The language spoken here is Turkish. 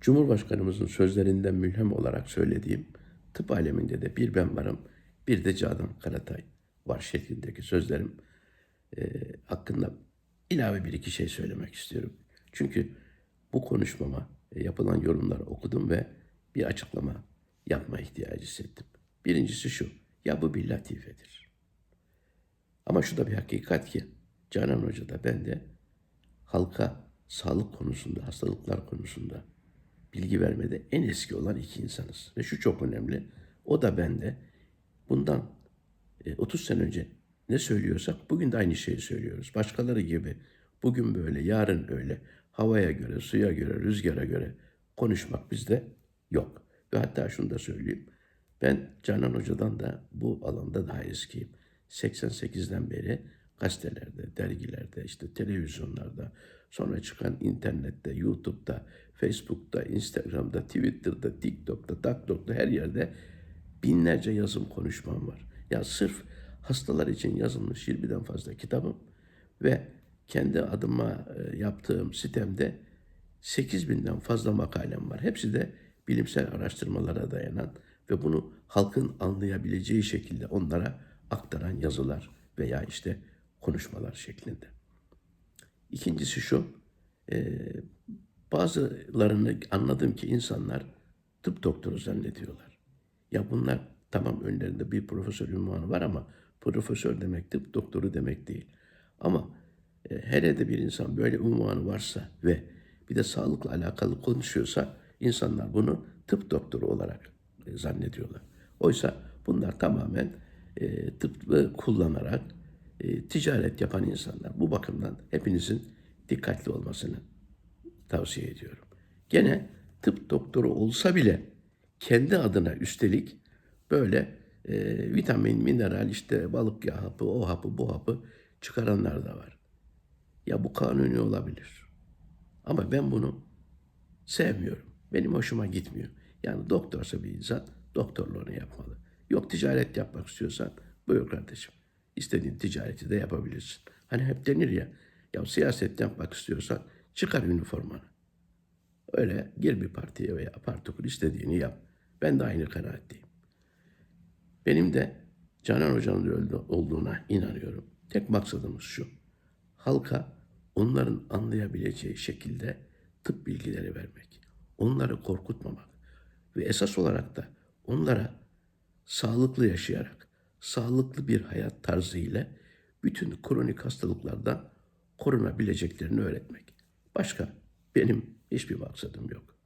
Cumhurbaşkanımızın sözlerinden mülhem olarak söylediğim tıp aleminde de bir ben varım, bir de Canan Karatay var şeklindeki sözlerim e, hakkında ilave bir iki şey söylemek istiyorum. Çünkü bu konuşmama e, yapılan yorumları okudum ve bir açıklama yapma ihtiyacı hissettim. Birincisi şu, ya bu bir latifedir. Ama şu da bir hakikat ki Canan Hoca da ben de halka sağlık konusunda, hastalıklar konusunda bilgi vermede en eski olan iki insanız. Ve şu çok önemli. O da ben de bundan e, 30 sene önce ne söylüyorsak bugün de aynı şeyi söylüyoruz. Başkaları gibi bugün böyle, yarın öyle, havaya göre, suya göre, rüzgara göre konuşmak bizde yok. Ve hatta şunu da söyleyeyim. Ben Canan Hoca'dan da bu alanda daha eskiyim. 88'den beri gazetelerde, dergilerde, işte televizyonlarda, sonra çıkan internette, YouTube'da, Facebook'ta, Instagram'da, Twitter'da, TikTok'ta, TikTok'ta her yerde binlerce yazım konuşmam var. Ya sırf hastalar için yazılmış 20'den fazla kitabım ve kendi adıma e, yaptığım sitemde 8000'den fazla makalem var. Hepsi de bilimsel araştırmalara dayanan ve bunu halkın anlayabileceği şekilde onlara aktaran yazılar veya işte konuşmalar şeklinde. İkincisi şu, e, bazılarını anladım ki insanlar tıp doktoru zannediyorlar. Ya bunlar tamam önlerinde bir profesör ünvanı var ama profesör demek tıp doktoru demek değil. Ama e, hele de bir insan böyle ünvanı varsa ve bir de sağlıkla alakalı konuşuyorsa insanlar bunu tıp doktoru olarak e, zannediyorlar. Oysa bunlar tamamen e, tıbbı kullanarak e, ticaret yapan insanlar. Bu bakımdan hepinizin dikkatli olmasını tavsiye ediyorum. Gene tıp doktoru olsa bile kendi adına üstelik böyle e, vitamin, mineral, işte balık yağı hapı, o hapı, bu hapı çıkaranlar da var. Ya bu kanuni olabilir. Ama ben bunu sevmiyorum. Benim hoşuma gitmiyor. Yani doktorsa bir insan doktorluğunu yapmalı. Yok ticaret yapmak istiyorsan buyur kardeşim. İstediğin ticareti de yapabilirsin. Hani hep denir ya, ya siyaset yapmak istiyorsan çıkar üniformanı. Öyle gir bir partiye veya parti kur istediğini yap. Ben de aynı kanaatteyim. Benim de Canan Hoca'nın öldü olduğuna inanıyorum. Tek maksadımız şu. Halka onların anlayabileceği şekilde tıp bilgileri vermek. Onları korkutmamak. Ve esas olarak da onlara sağlıklı yaşayarak, sağlıklı bir hayat tarzı ile bütün kronik hastalıklardan korunabileceklerini öğretmek. Başka benim hiçbir maksadım yok.